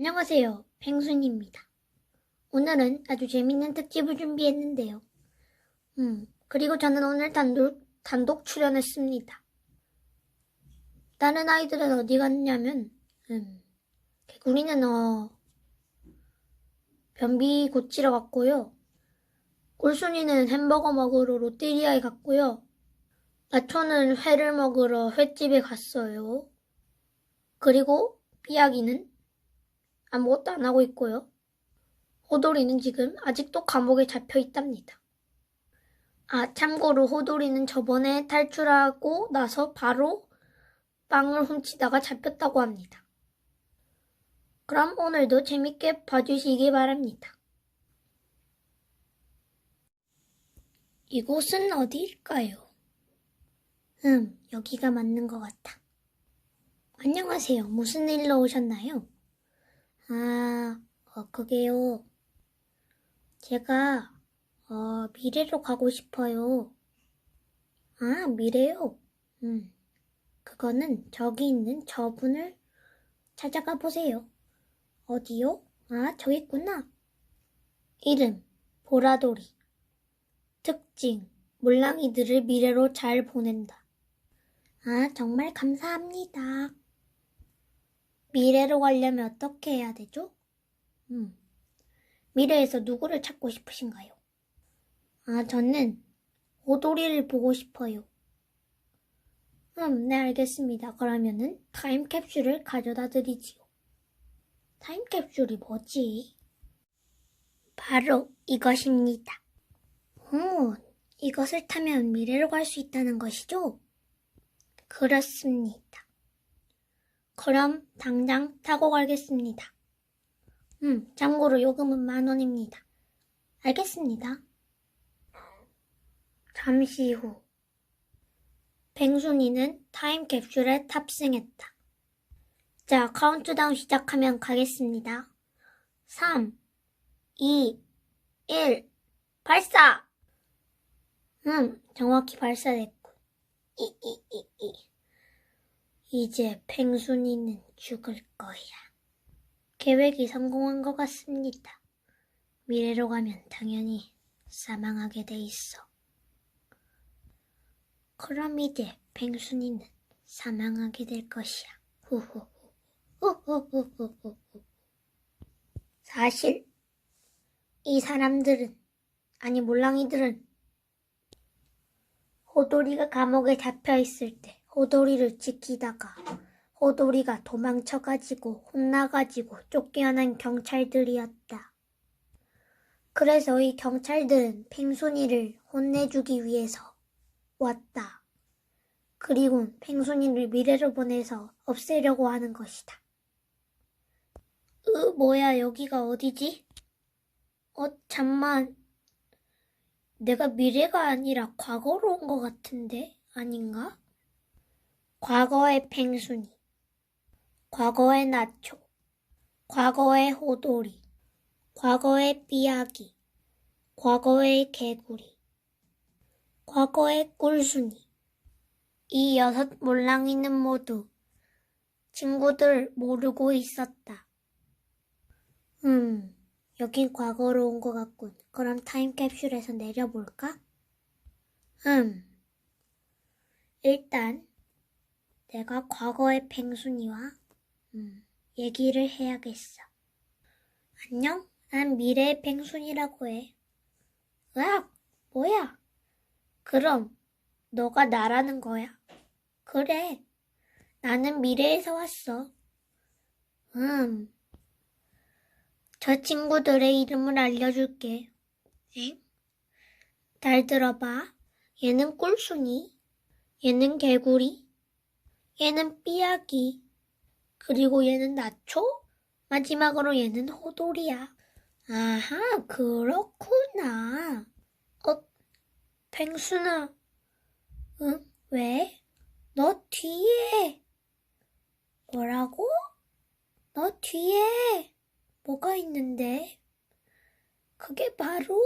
안녕하세요. 펭순입니다. 오늘은 아주 재밌는 특집을 준비했는데요. 음, 그리고 저는 오늘 단독, 단독 출연했습니다. 다른 아이들은 어디 갔냐면, 음, 개구리는, 어, 변비 고치러 갔고요. 꿀순이는 햄버거 먹으러 롯데리아에 갔고요. 나초는 회를 먹으러 횟집에 갔어요. 그리고 삐약이는 아무것도 안 하고 있고요. 호돌이는 지금 아직도 감옥에 잡혀 있답니다. 아, 참고로 호돌이는 저번에 탈출하고 나서 바로 빵을 훔치다가 잡혔다고 합니다. 그럼 오늘도 재밌게 봐주시기 바랍니다. 이곳은 어디일까요? 음, 여기가 맞는 것 같아. 안녕하세요. 무슨 일로 오셨나요? 아, 어, 그게요. 제가, 어, 미래로 가고 싶어요. 아, 미래요? 음, 그거는 저기 있는 저분을 찾아가 보세요. 어디요? 아, 저기 있구나. 이름, 보라돌이. 특징, 물랑이들을 미래로 잘 보낸다. 아, 정말 감사합니다. 미래로 가려면 어떻게 해야 되죠? 음, 미래에서 누구를 찾고 싶으신가요? 아, 저는 오도리를 보고 싶어요. 음, 네, 알겠습니다. 그러면은 타임캡슐을 가져다 드리지요. 타임캡슐이 뭐지? 바로 이것입니다. 오, 이것을 타면 미래로 갈 수 있다는 것이죠? 그렇습니다. 그럼 당장 타고 가겠습니다. 음, 참고로 요금은 만 원입니다. 알겠습니다. 잠시 후. 뱅순이는 타임캡슐에 탑승했다. 자, 카운트다운 시작하면 가겠습니다. 3, 2, 1, 발사! 음, 정확히 발사됐고. 이, 이, 이, 이. 이제 펭순이는 죽을 거야. 계획이 성공한 것 같습니다. 미래로 가면 당연히 사망하게 돼 있어. 그럼 이제 펭순이는 사망하게 될 것이야. 후후후. 후후후후후. 사실 이 사람들은 아니 몰랑이들은 호돌이가 감옥에 잡혀 있을 때 호돌이를 지키다가 호돌이가 도망쳐가지고 혼나가지고 쫓겨난 경찰들이었다. 그래서 이 경찰들은 펭순이를 혼내주기 위해서 왔다. 그리고 펭순이를 미래로 보내서 없애려고 하는 것이다. 으, 뭐야, 여기가 어디지? 어, 잠만. 내가 미래가 아니라 과거로 온 것 같은데? 아닌가? 과거의 펭순이, 과거의 나초, 과거의 호돌이, 과거의 삐약이, 과거의 개구리, 과거의 꿀순이. 이 여섯 몰랑이는 모두 친구들 모르고 있었다. 음, 여긴 과거로 온 것 같군. 그럼 타임캡슐에서 내려볼까? 음, 일단 내가 과거의 펭순이와 음, 얘기를 해야겠어. 안녕? 난 미래의 펭순이라고 해. 으악! 뭐야? 그럼 너가 나라는 거야. 그래. 나는 미래에서 왔어. 음. 저 친구들의 이름을 알려줄게. 엥? 잘 들어봐. 얘는 꿀순이. 얘는 개구리. 얘는 삐약이. 그리고 얘는 나초? 마지막으로 얘는 호돌이야. 아하, 그렇구나. 어, 펭순아. 응? 왜? 너 뒤에. 뭐라고? 너 뒤에. 뭐가 있는데? 그게 바로